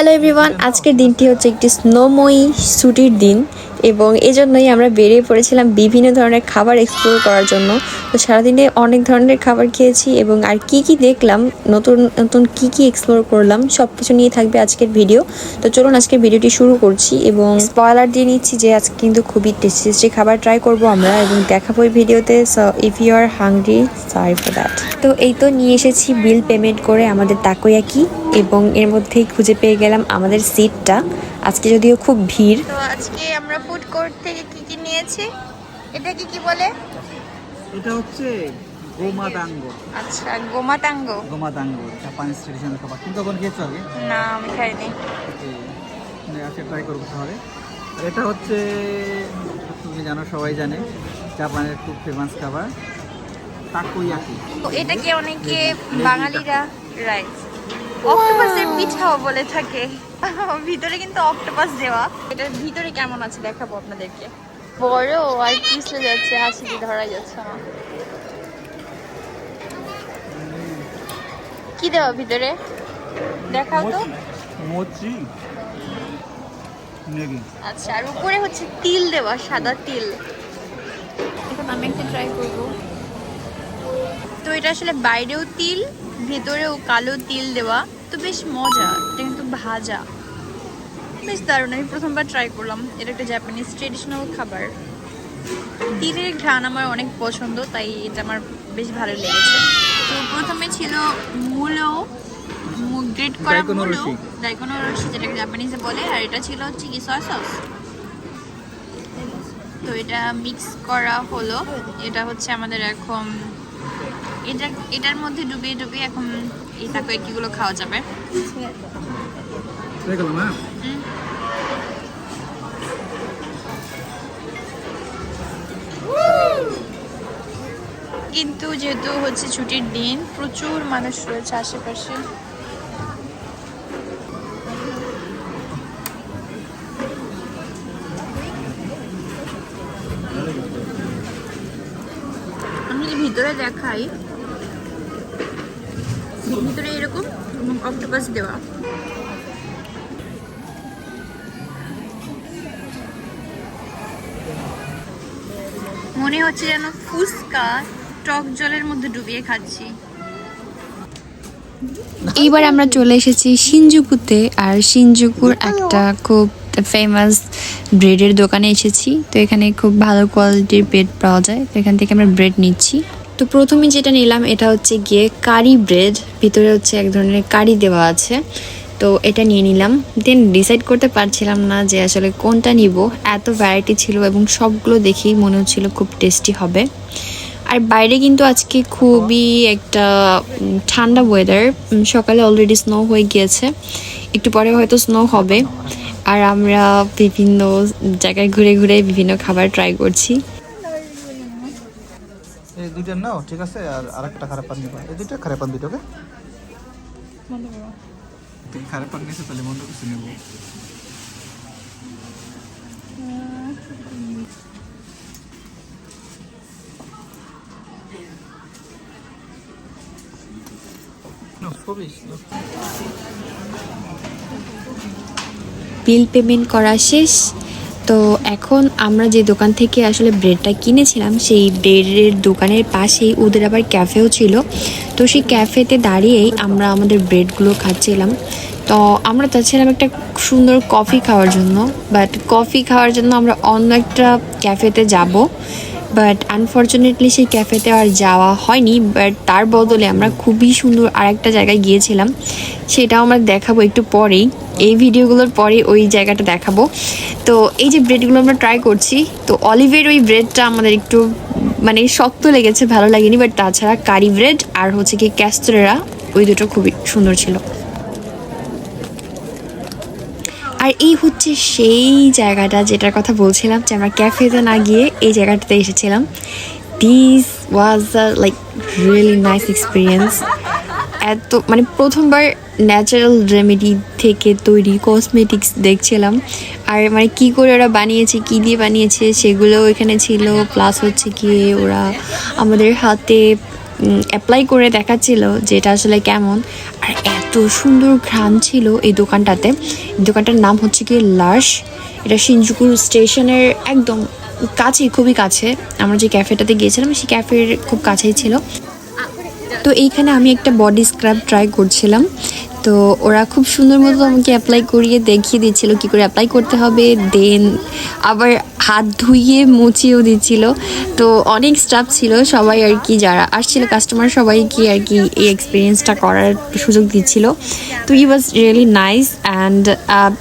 Hello everyone আজকের দিনটি হচ্ছে একটি স্নোময়ী ছুটির দিন। এবং এই জন্যই আমরা বেরিয়ে পড়েছিলাম বিভিন্ন ধরনের খাবার এক্সপ্লোর করার জন্য। তো সারাদিনে অনেক ধরনের খাবার খেয়েছি এবং আর কি কি দেখলাম, নতুন নতুন কি কি এক্সপ্লোর করলাম সব কিছু নিয়ে থাকবে আজকের ভিডিও তো চলুন আজকের ভিডিওটি শুরু করছি এবং স্পয়লার দিয়ে নিচ্ছি যে আজকে কিন্তু খুবই টেস্টি টেস্টি খাবার ট্রাই করব আমরা এবং দেখাবো এই ভিডিওতে if you are hungry sorry for that তো এই তো নিয়ে এসেছি বিল পেমেন্ট করে আমাদের তাকোয়াকি এবং এর মধ্যেই খুঁজে পেয়ে গেলাম আমাদের সিটটা আজকে যদিও খুব ভিড়। আজকে আমরা ফুড কোর্ট থেকে কি কি নিয়েছি? এটা কি কি বলে? এটা হচ্ছে গোমাদাঙ্গ আচ্ছা গোমাতাঙ্গ গোমাদাঙ্গ জাপানিজ ট্রেডিশনাল খাবার। তুমি কখন খেয়েছো আগে? না আমি খাইনি। আজকে ট্রাই করব তাহলে। আর এটা হচ্ছে তুমি জানো সবাই জানে জাপানের খুব ফেমাস খাবার। তাকোয়াকি তো এটাকে অনেকে বাঙালিরা রাইস অক্টোপাসের পিঠাও বলে থাকে। ভিতরে কিন্তু অক্টোপাস দেওয়া। এটার ভিতরে কেমন আছে দেখাবো আপনাদেরকে। বড় আর পিছলে যাচ্ছে হাসি ধরা যাচ্ছে আমার। কি দেওয়া ভিতরে? দেখাও তো। মোচি আচ্ছা আর উপরে হচ্ছে তিল দেওয়া সাদা তিল। এখন আমি একটা ট্রাই করব। তো এটা আসলে বাইরেও তিল ভেতরেও কালো তিল দেওয়া তো বেশ মজা এটা কিন্তু ভাজা। বেশ দারুণ। আমি প্রথমবার ট্রাই করলাম। এটা একটা জাপানিজ ট্রেডিশনাল খাবার। তিলের ঘ্রাণ আমার অনেক পছন্দ তাই এটা আমার বেশ ভালো লেগেছে। তো প্রথমে ছিল মূলো গ্রেট করা মূলো। দাইকোনো রশি যেটাকে জাপানিজে বলে আর এটা ছিল হচ্ছে কি সয়া সস। তো এটা মিক্স করা হলো। এটা হচ্ছে আমাদের এখন এটা এটার মধ্যে ডুবিয়ে ডুবিয়ে এখন এই তাকোয়াকিগুলো খাওয়া যাবে। কিন্তু যেহেতু হচ্ছে ছুটির দিন প্রচুর মানুষ রয়েছে আশেপাশে। আমি ভিতরে দেখাই ভিতরে এরকম এবং অক্টোপাস দেওয়া। মনে হচ্ছে যেন ফুচকা টক জলের মধ্যে ডুবিয়ে খাচ্ছি। এইবার আমরা চলে এসেছি সিনজুকুতে আর সিনজুকুর একটা খুব ফেমাস ব্রেডের দোকানে এসেছি। তো এখানে খুব ভালো কোয়ালিটির ব্রেড পাওয়া যায়। তো এখান থেকে আমরা ব্রেড নিচ্ছি। তো প্রথমে যেটা নিলাম, এটা হচ্ছে গিয়ে কারি ব্রেড। ভিতরে হচ্ছে এক ধরনের কারি দেওয়া আছে। তো এটা নিয়ে নিলাম। দেন ডিসাইড করতে পারছিলাম না যে আসলে কোনটা নিব। এত ভ্যারাইটি ছিল এবং সবগুলো দেখেই মনে হচ্ছিল খুব টেস্টি হবে। আর বাইরে কিন্তু আজকে খুবই একটা ঠান্ডা ওয়েদার সকালে অলরেডি স্নো হয়ে গিয়েছে। একটু পরে হয়তো স্নো হবে। আর আমরা বিভিন্ন জায়গায় ঘুরে ঘুরে বিভিন্ন খাবার ট্রাই করছি। এই দুইটা নাও ঠিক আছে? আর আরেকটা খারাপ পান নিবা এই দুইটা খারাপ পান দুটো ওকে? তুমি খারাপ পান নিয়েছো তাহলে মন্দ কিছু নেব. বিল পেমেন্ট করা শেষ। তো এখন আমরা যে দোকান থেকে আসলে ব্রেডটা কিনেছিলাম, সেই ব্রেডের দোকানের পাশেই ওদের আবার ক্যাফেও ছিল। তো সেই ক্যাফেতে দাঁড়িয়েই আমরা আমাদের ব্রেডগুলো খাচ্ছিলাম। তো আমরা চাচ্ছিলাম একটা সুন্দর কফি খাওয়ার জন্য বাট কফি খাওয়ার জন্য আমরা অন্য একটা ক্যাফেতে যাব। বাট আনফর্চুনেটলি সেই ক্যাফেতে আর যাওয়া হয়নি বাট তার বদলে আমরা খুবই সুন্দর আরেকটা জায়গায় গিয়েছিলাম। সেটাও আমরা দেখাবো একটু পরেই। এই ভিডিওগুলোর পরে ওই জায়গাটা দেখাবো। তো এই যে ব্রেডগুলো আমরা ট্রাই করছি, তো অলিভের ওই ব্রেডটা আমাদের একটু মানে শক্ত লেগেছে, ভালো লাগেনি বাট তাছাড়া কারি ব্রেড আর হচ্ছে কি ক্যাস্টরেরা ওই দুটো খুবই সুন্দর ছিল। আর এই হচ্ছে সেই জায়গাটা যেটার কথা বলছিলাম, যে আমরা ক্যাফেতে না গিয়ে এই জায়গাটাতে এসেছিলাম। This was a like really nice experience এত মানে প্রথমবার ন্যাচারাল রেমেডি থেকে তৈরি কসমেটিক্স দেখছিলাম। আর মানে কি করে ওরা বানিয়েছে, কি দিয়ে বানিয়েছে সেগুলো এখানে ছিল। প্লাস হচ্ছে গিয়ে ওরা আমাদের হাতে অ্যাপ্লাই করে দেখাচ্ছিল যে এটা আসলে কেমন। আর এত সুন্দর ঘ্রাম ছিল এই দোকানটাতে। এই দোকানটার নাম হচ্ছে কি লাশ এটা সিনজুকু স্টেশনের একদম কাছেই, খুবই কাছে। আমরা যে ক্যাফেটাতে গিয়েছিলাম, সেই ক্যাফের খুব কাছেই ছিল। তো এইখানে আমি একটা বডি স্ক্রাব ট্রাই করছিলাম। তো ওরা খুব সুন্দর মতো আমাকে অ্যাপ্লাই করিয়ে দেখিয়ে দিচ্ছিল, কি করে অ্যাপ্লাই করতে হবে দেন আবার হাত ধুইয়ে মুছিয়েও দিচ্ছিল। তো অনেক স্টাফ ছিল, সবাই আর কি যারা আসছিল কাস্টমার সবাই কি আর কি এই এক্সপিরিয়েন্সটা করার সুযোগ দিচ্ছিল। তো it was really nice and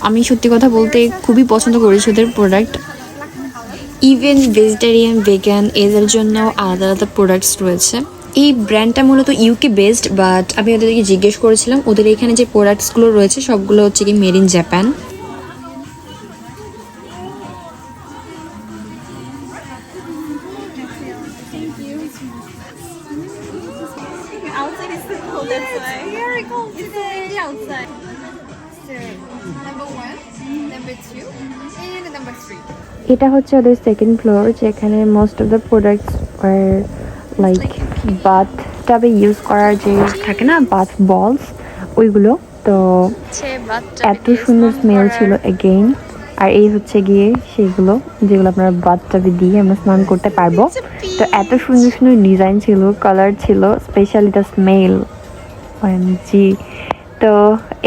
আমি সত্যি কথা বলতে খুবই পছন্দ করেছি ওদের প্রোডাক্ট ইভেন ভেজিটেরিয়ান ভেগান এদের জন্য আলাদা আলাদা প্রোডাক্টস রয়েছে। এই ব্র্যান্ডটা মূলত ইউকে বেসড বাট আমি ওদেরকে জিজ্ঞেস করেছিলাম ওদের এখানে যে প্রোডাক্টসগুলো রয়েছে সবগুলো হচ্ছে কি মেড ইন জাপান. এটা হচ্ছে ওদের সেকেন্ড ফ্লোর যেখানে most of the products are like bath টাবে use করার যে থাকে না বাথ বলস ওইগুলো। তো এত সুন্দর স্মেল ছিল এগেইন আর এই হচ্ছে গিয়ে সেগুলো যেগুলো আপনারা বাথটাবে দিয়ে আমরা স্নান করতে পারব। তো এত সুন্দর সুন্দর ডিজাইন ছিল কালার ছিল স্পেশালি দ্য স্মেল জি তো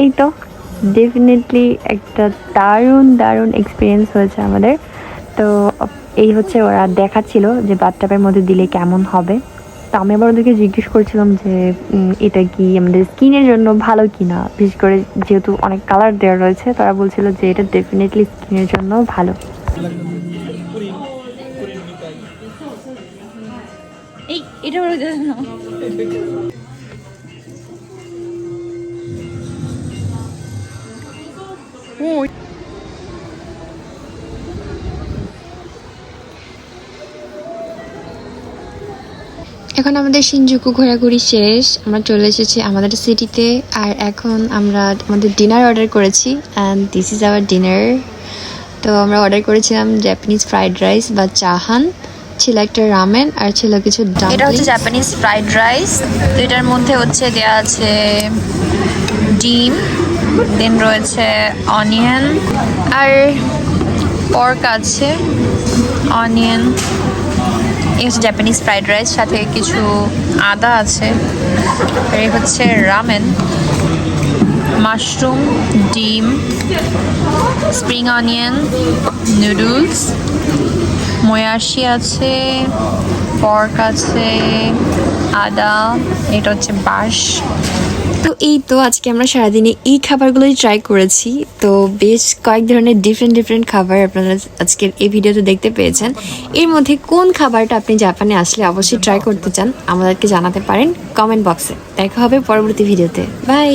এই তো ডেফিনেটলি একটা দারুণ দারুণ এক্সপিরিয়েন্স হয়েছে আমাদের। তো এই হচ্ছে ওরা দেখাচ্ছিল যে বাথটাবের মধ্যে দিলে কেমন হবে। তো আমি আবার ওদেরকে জিজ্ঞেস করছিলাম যে এটা কি আমাদের স্কিনের জন্য ভালো কি না বিশেষ করে যেহেতু অনেক কালার দেওয়া রয়েছে তারা বলছিল যে এটা ডেফিনেটলি স্কিনের জন্য ভালো। এই এটা এখন আমাদের সিনজুকু ঘোরাঘুরি শেষ, আমরা চলে এসেছি আমাদের সিটিতে আর এখন আমরা আমাদের ডিনার অর্ডার করেছি and this is our dinner তো আমরা অর্ডার করেছিলাম জাপানিজ ফ্রাইড রাইস বা চাহান, ছিল একটা রামেন আর ছিল কিছু এটা হচ্ছে জাপানিজ ফ্রাইড রাইস তো এটার মধ্যে হচ্ছে দেয়া আছে ডিম দেন রয়েছে অনিয়ন আর পর্ক আছে অনিয়ন এই হচ্ছে জাপানিজ ফ্রাইড রাইস সাথে কিছু আদা আছে। এই হচ্ছে রামেন মাশরুম ডিম স্প্রিং অনিয়ন নুডলস ময়াশি আছে পর্ক আছে, আদা, এটা হচ্ছে বাঁশ। তো এই তো আজকে আমরা সারাদিনে এই খাবারগুলোই ট্রাই করেছি। তো বেশ কয়েক ধরনের ডিফারেন্ট ডিফারেন্ট খাবার আপনারা আজকের এই ভিডিওতে দেখতে পেয়েছেন। এর মধ্যে কোন খাবারটা আপনি জাপানে আসলে অবশ্যই ট্রাই করতে চান, আমাদেরকে জানাতে পারেন কমেন্ট বক্সে দেখা হবে পরবর্তী ভিডিওতে। বাই